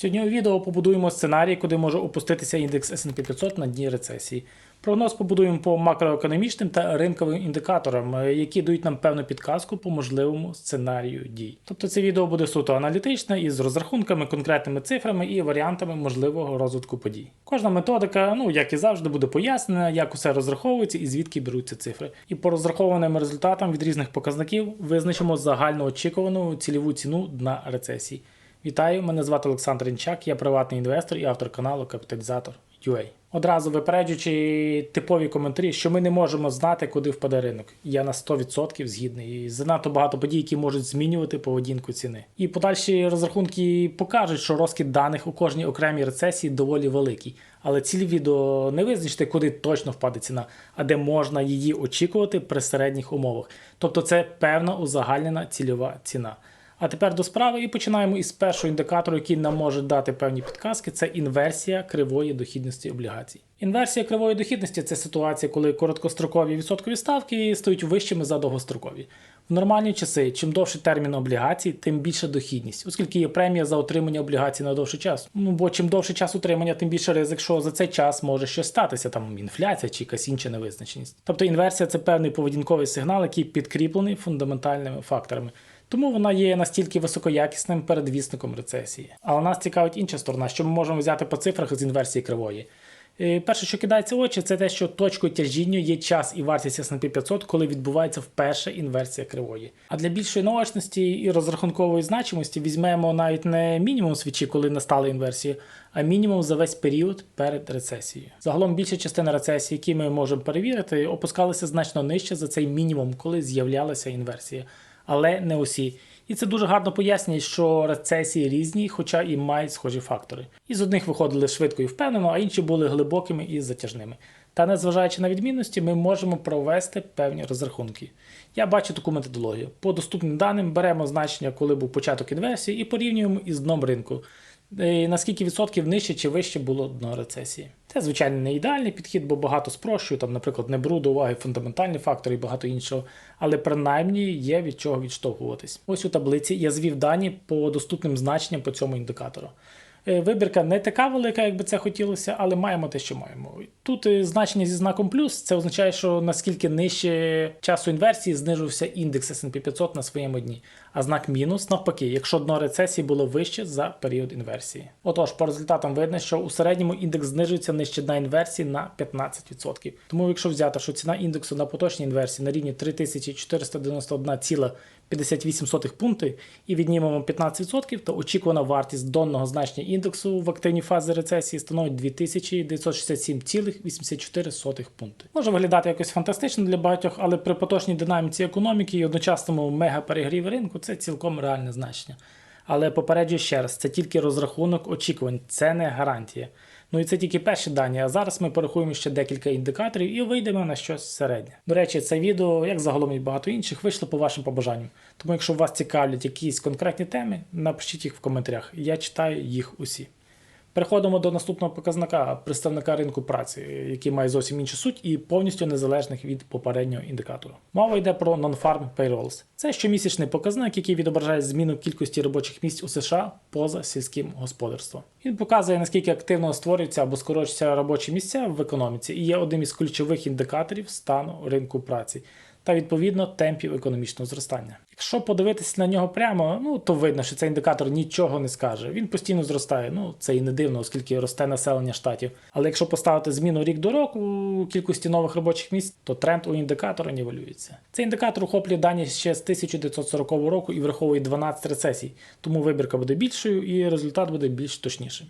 Сьогодні у відео побудуємо сценарій, куди може опуститися індекс S&P 500 на дні рецесії. Прогноз побудуємо по макроекономічним та ринковим індикаторам, е, які дають нам певну підказку по можливому сценарію дій. Тобто це відео буде суто аналітичне із розрахунками, конкретними цифрами і варіантами можливого розвитку подій. Кожна методика, ну як і завжди, буде пояснена, як усе розраховується і звідки беруться цифри. І по розрахованим результатам від різних показників визначимо загально очікувану цільову ціну дна рецесії. Вітаю, мене звати Олександр Інчак, я приватний інвестор і автор каналу Капіталізатор UA. Одразу випереджуючи типові коментарі, що ми не можемо знати, куди впаде ринок. Я на 100% згідний. І занадто багато подій, які можуть змінювати поведінку ціни. І подальші розрахунки покажуть, що розкид даних у кожній окремій рецесії доволі великий. Але ціль відео не визначити, куди точно впаде ціна, а де можна її очікувати при середніх умовах. Тобто це певна узагальнена цільова ціна. А тепер до справи і починаємо із першого індикатору, який нам може дати певні підказки. Це інверсія кривої дохідності облігацій. Інверсія кривої дохідності це ситуація, коли короткострокові відсоткові ставки стають вищими за довгострокові. В нормальні часи, чим довший термін облігацій, тим більша дохідність, оскільки є премія за отримання облігацій на довший час. Ну бо чим довший час утримання, тим більше ризик, що за цей час може щось статися, там інфляція чи якась інша невизначеність. Тобто інверсія це певний поведінковий сигнал, який підкріплений фундаментальними факторами. Тому вона є настільки високоякісним передвісником рецесії. Але нас цікавить інша сторона, що ми можемо взяти по цифрах з інверсії кривої. Е, Перше, що кидається в очі, це те, що точкою тяжіння є час і вартість S&P 500, коли відбувається вперше інверсія кривої. А для більшої наочності і розрахункової значимості візьмемо навіть не мінімум свічі, коли настала інверсія, а мінімум за весь період перед рецесією. Загалом більша частина рецесії, які ми можемо перевірити, опускалися значно нижче за цей мінімум, коли з'являлася інверсія. Але не усі. І це дуже гарно пояснює, що рецесії різні, хоча і мають схожі фактори. І з одних виходили швидко і впевнено, а інші були глибокими і затяжними. Та незважаючи на відмінності, ми можемо провести певні розрахунки. Я бачу таку методологію. По доступним даним беремо значення, коли був початок інверсії, і порівнюємо із дном ринку. І наскільки відсотків нижче чи вище було дно рецесії. Це, звичайно, не ідеальний підхід, бо багато спрощує, там, наприклад, не беру до уваги фундаментальні фактори і багато іншого, але принаймні є від чого відштовхуватись. Ось у таблиці я звів дані по доступним значенням по цьому індикатору. Е, Вибірка не така велика, як би це хотілося, але маємо те, що маємо. Тут е, значення зі знаком плюс, це означає, що наскільки нижче часу інверсії знижився індекс S&P 500 на своєму дні. А знак мінус навпаки, якщо дно рецесії було вище за період інверсії. Отож, по результатам видно, що у середньому індекс знижується нижче дна інверсії на 15%. Тому, якщо взяти, що ціна індексу на поточній інверсії на рівні 3491,58 пункти і віднімемо 15%, то очікувана вартість донного значення індексу в активній фазі рецесії становить 2967,84 пункти. Може виглядати якось фантастично для багатьох, але при поточній динаміці економіки і одночасному мегаперегріві ринку це цілком реальне значення. Але попереджую ще раз, це тільки розрахунок очікувань, це не гарантія. Ну і це тільки перші дані. А зараз ми порахуємо ще декілька індикаторів і вийдемо на щось середнє. До речі, це відео, як загалом і багато інших, вийшло по вашим побажанням. Тому, якщо вас цікавлять якісь конкретні теми, напишіть їх в коментарях. Я читаю їх усі. Переходимо до наступного показника представника ринку праці, який має зовсім іншу суть і повністю незалежних від попереднього індикатора. Мова йде про Non-Farm Payrolls. Це щомісячний показник, який відображає зміну кількості робочих місць у США поза сільським господарством. Він показує, наскільки активно створюються або скорочуються робочі місця в економіці і є одним із ключових індикаторів стану ринку праці та відповідно темпів економічного зростання. Якщо подивитися на нього прямо, ну то видно, що цей індикатор нічого не скаже. Він постійно зростає. Ну це і не дивно, оскільки росте населення штатів. Але якщо поставити зміну рік до року у кількості нових робочих місць, то тренд у індикатора нівелюється. Цей індикатор охоплює дані ще з 1940 року і враховує 12 рецесій, тому вибірка буде більшою і результат буде більш точнішим.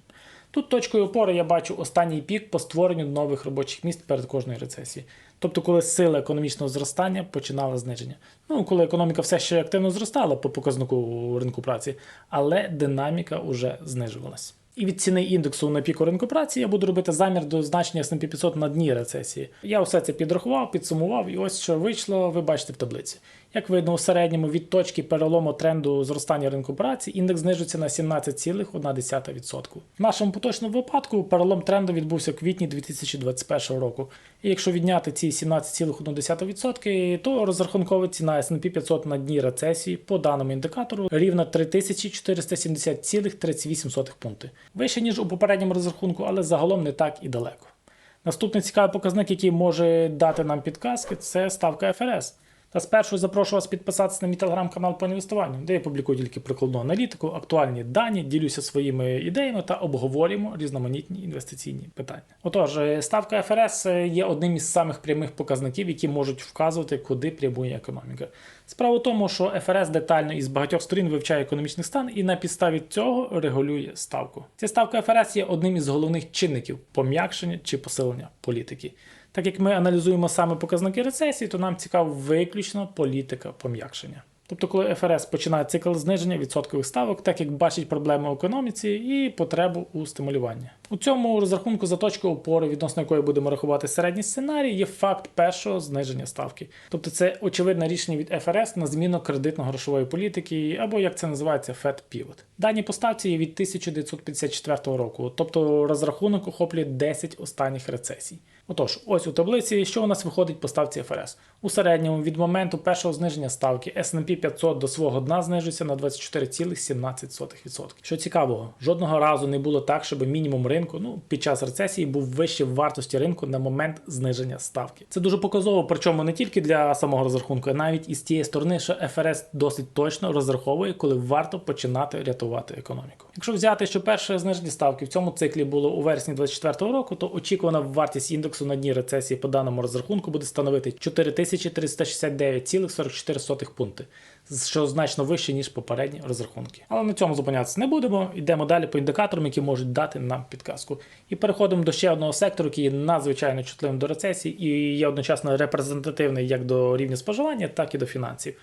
Тут точкою опори я бачу останній пік по створенню нових робочих місць перед кожною рецесією. Тобто, коли сила економічного зростання починала зниження. Ну, коли економіка все ще активно зростала по показнику ринку праці, але динаміка вже знижувалась. І від ціни індексу на піку ринку праці я буду робити замір до значення S&P 500 на дні рецесії. Я все це підрахував, підсумував, і ось що вийшло, ви бачите в таблиці. Як видно, у середньому від точки перелому тренду зростання ринку праці індекс знижується на 17,1%. В нашому поточному випадку перелом тренду відбувся в квітні 2021 року. І якщо відняти ці 17,1%, то розрахункова ціна S&P 500 на дні рецесії по даному індикатору рівна 3470,38 пункти. Вище, ніж у попередньому розрахунку, але загалом не так і далеко. Наступний цікавий показник, який може дати нам підказки, це ставка ФРС. Та спершу запрошую вас підписатися на мій телеграм-канал по інвестуванню, де я публікую тільки прикладну аналітику, актуальні дані, ділюся своїми ідеями та обговорюємо різноманітні інвестиційні питання. Отож, ставка ФРС є одним із самих прямих показників, які можуть вказувати, куди прямує економіка. Справа в тому, що ФРС детально із багатьох сторін вивчає економічний стан і на підставі цього регулює ставку. Ця ставка ФРС є одним із головних чинників пом'якшення чи посилення політики. Так як ми аналізуємо саме показники рецесії, то нам цікава виключно політика пом'якшення. Тобто, коли ФРС починає цикл зниження відсоткових ставок, так як бачить проблеми в економіці і потребу у стимулюванні. У цьому розрахунку за точкою опори, відносно якої будемо рахувати середній сценарій, є факт першого зниження ставки. Тобто це очевидне рішення від ФРС на зміну кредитно-грошової політики, або як це називається Fed Pivot. Дані по ставці є від 1954 року, тобто розрахунок охоплює 10 останніх рецесій. Отож, ось у таблиці, що у нас виходить по ставці ФРС. У середньому від моменту першого зниження ставки S&P 500 до свого дна знижується на 24,17%. Що цікавого, жодного разу не було так, щоб мінімум ринку ну, під час рецесії був вище вартості ринку на момент зниження ставки. Це дуже показово, причому не тільки для самого розрахунку, а навіть із тієї сторони, що ФРС досить точно розраховує, коли варто починати рятувати економіку. Якщо взяти, що перше зниження ставки в цьому циклі було у вересні 2024 року, то очікувана вартість індексу на дні рецесії по даному розрахунку буде становити 4369,44 пункти, що значно вище, ніж попередні розрахунки. Але на цьому зупинятися не будемо. Йдемо далі по індикаторам, які можуть дати нам підказку. І переходимо до ще одного сектору, який є надзвичайно чутливим до рецесії і є одночасно репрезентативний як до рівня споживання, так і до фінансів.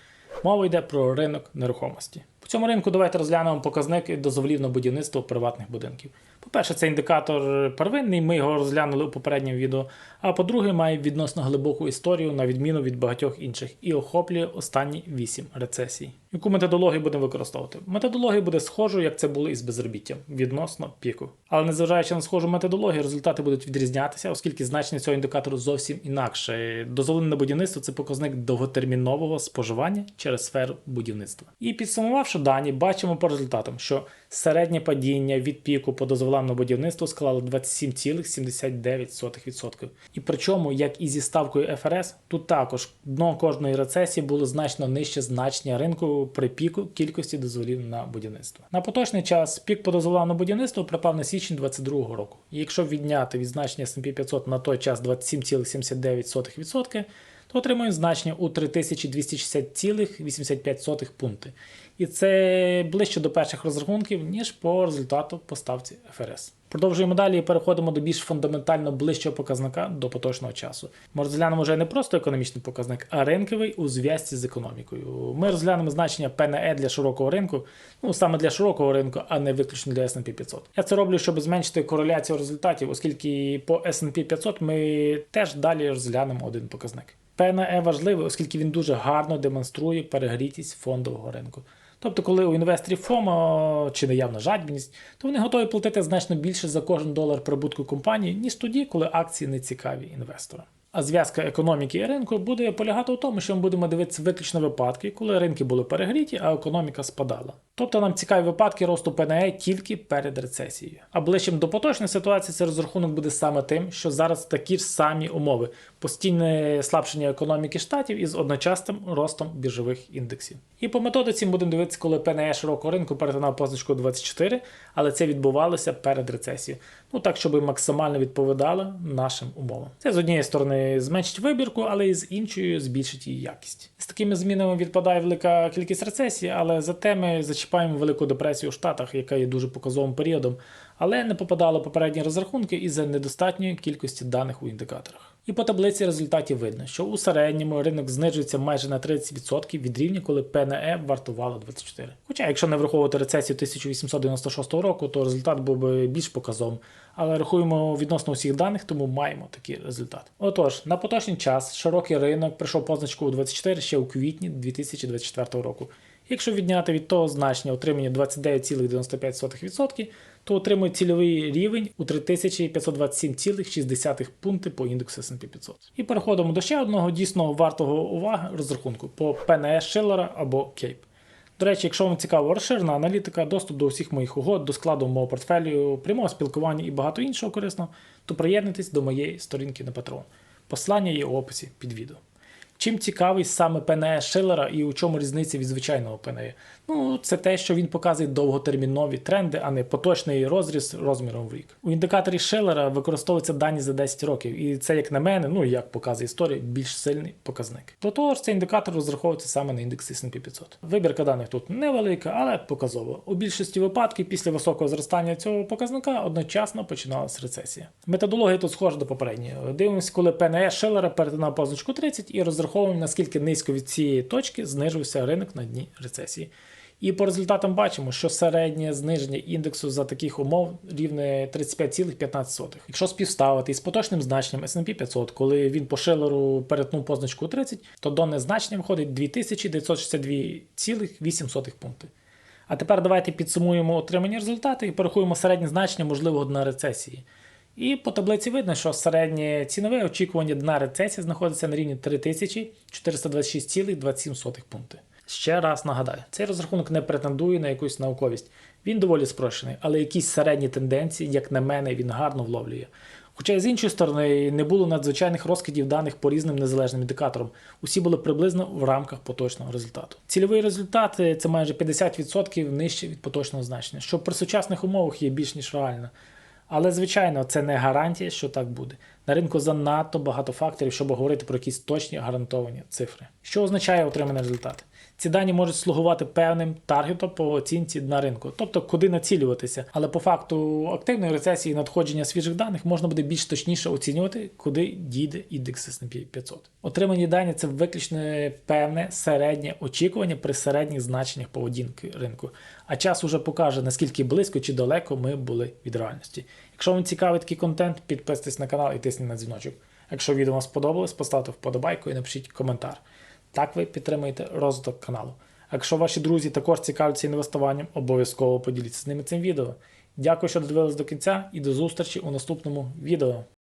Мова йде про ринок нерухомості. По цьому ринку давайте розглянемо показник дозволів на будівництво приватних будинків. По-перше, це індикатор первинний, ми його розглянули у попередньому відео. А по-друге, має відносно глибоку історію, на відміну від багатьох інших, і охоплює останні 8 рецесій. Яку методологію будемо використовувати? Методологія буде схожою, як це було із безробіттям, відносно піку. Але незважаючи на схожу методологію, результати будуть відрізнятися, оскільки значення цього індикатору зовсім інакше. Дозволене будівництво це показник довготермінового споживання через сферу будівництва. І підсумувавши дані, бачимо по результатам, що середнє падіння від піку по дозволам на будівництво склало 27,79%. І причому, як і зі ставкою ФРС, тут також дно кожної рецесії було значно нижче значення ринку при піку кількості дозволів на будівництво. На поточний час пік по дозволам на будівництво припав на січень 2022 року. І якщо відняти від значення S&P 500 на той час 27,79%, то отримуємо значення у 3260,85 пункти. І це ближче до перших розрахунків, ніж по результату по ставці ФРС. Продовжуємо далі і переходимо до більш фундаментально ближчого показника до поточного часу. Ми розглянемо вже не просто економічний показник, а ринковий у зв'язці з економікою. Ми розглянемо значення ПНЕ для широкого ринку, ну саме для широкого ринку, а не виключно для S&P 500. Я це роблю, щоб зменшити кореляцію результатів, оскільки по S&P 500 ми теж далі розглянемо один показник. ПНЕ важливий, оскільки він дуже гарно демонструє перегрітість фондового ринку. Тобто, коли у інвесторів ФОМО чи наявна жадібність, то вони готові платити значно більше за кожен долар прибутку компанії, ніж тоді, коли акції не цікаві інвесторам. А зв'язка економіки і ринку буде полягати у тому, що ми будемо дивитися виключно випадки, коли ринки були перегріті, а економіка спадала. Тобто нам цікаві випадки росту ПНЕ тільки перед рецесією. А ближчим до поточної ситуації цей розрахунок буде саме тим, що зараз такі ж самі умови: постійне слабшення економіки штатів із одночасним ростом біржових індексів. І по методиці будемо дивитися, коли ПНЕ широкого ринку перетинав позначку 24, але це відбувалося перед рецесією. Ну так, щоб максимально відповідало нашим умовам. Це з однієї сторони зменшить вибірку, але і з іншої збільшить її якість. З такими змінами відпадає велика кількість рецесій, але зате ми зачіпаємо велику депресію у Штатах, яка є дуже показовим періодом, але не попадало попередні розрахунки із-за недостатньої кількості даних у індикаторах. І по таблиці результатів видно, що у середньому ринок знижується майже на 30% від рівня, коли ПНЕ вартувало 24. Хоча, якщо не враховувати рецесію 1896 року, то результат був би більш показовим. Але рахуємо відносно усіх даних, тому маємо такий результат. Отож, на поточний час широкий ринок прийшов позначку у 24 ще у квітні 2024 року. Якщо відняти від того значення отримання 29,95%, то отримує цільовий рівень у 3527,6 пункти по індексу S&P 500. І переходимо до ще одного дійсно вартого уваги розрахунку по ПНС Шиллера або Кейп. До речі, якщо вам цікава розширена аналітика, доступ до усіх моїх угод, до складу мого портфелю, прямого спілкування і багато іншого корисного, то приєднуйтесь до моєї сторінки на Patreon. Посилання є у описі під відео. Чим цікавий саме ПНЕ Шиллера і у чому різниця від звичайного ПНЕ? Ну, це те, що він показує довготермінові тренди, а не поточний розріз розміром в рік. У індикаторі Шиллера використовуються дані за 10 років, і це, як на мене, ну як показує історія, більш сильний показник. До того ж, цей індикатор розраховується саме на індекс S&P 500. Вибірка даних тут невелика, але показова. У більшості випадків після високого зростання цього показника одночасно починалася рецесія. Методологія тут схожа до попередньої. Дивимося, коли ПНЕ Шиллера перетинав позначку 30 і розраховуємо, наскільки низько від цієї точки знижився ринок на дні рецесії. І по результатам бачимо, що середнє зниження індексу за таких умов рівне 35,15. Якщо співставити із поточним значенням S&P 500, коли він по шилеру перетнув позначку 30, то донне значення виходить 2962,8 пункти. А тепер давайте підсумуємо отримані результати і порахуємо середнє значення можливого дна рецесії. І по таблиці видно, що середнє цінове очікування дна рецесії знаходиться на рівні 3426,27 пункти. Ще раз нагадаю, цей розрахунок не претендує на якусь науковість. Він доволі спрощений, але якісь середні тенденції, як на мене, він гарно вловлює. Хоча з іншої сторони не було надзвичайних розкидів даних по різним незалежним індикаторам. Усі були приблизно в рамках поточного результату. Цільовий результат це майже 50% нижче від поточного значення, що при сучасних умовах є більш ніж реально. Але, звичайно, це не гарантія, що так буде. На ринку занадто багато факторів, щоб говорити про якісь точні гарантовані цифри. Що означає отриманий результат? Ці дані можуть слугувати певним таргетом по оцінці на ринку, тобто куди націлюватися. Але по факту активної рецесії надходження свіжих даних можна буде більш точніше оцінювати, куди дійде індекс S&P 500. Отримані дані це виключно певне середнє очікування при середніх значеннях поведінки ринку. А час уже покаже, наскільки близько чи далеко ми були від реальності. Якщо вам цікавий такий контент, підписуйтесь на канал і тисніть на дзвіночок. Якщо відео вам сподобалось, поставте вподобайку і напишіть коментар. Так ви підтримуєте розвиток каналу. А якщо ваші друзі також цікавляться інвестуванням, обов'язково поділіться з ними цим відео. Дякую, що додивились до кінця і до зустрічі у наступному відео.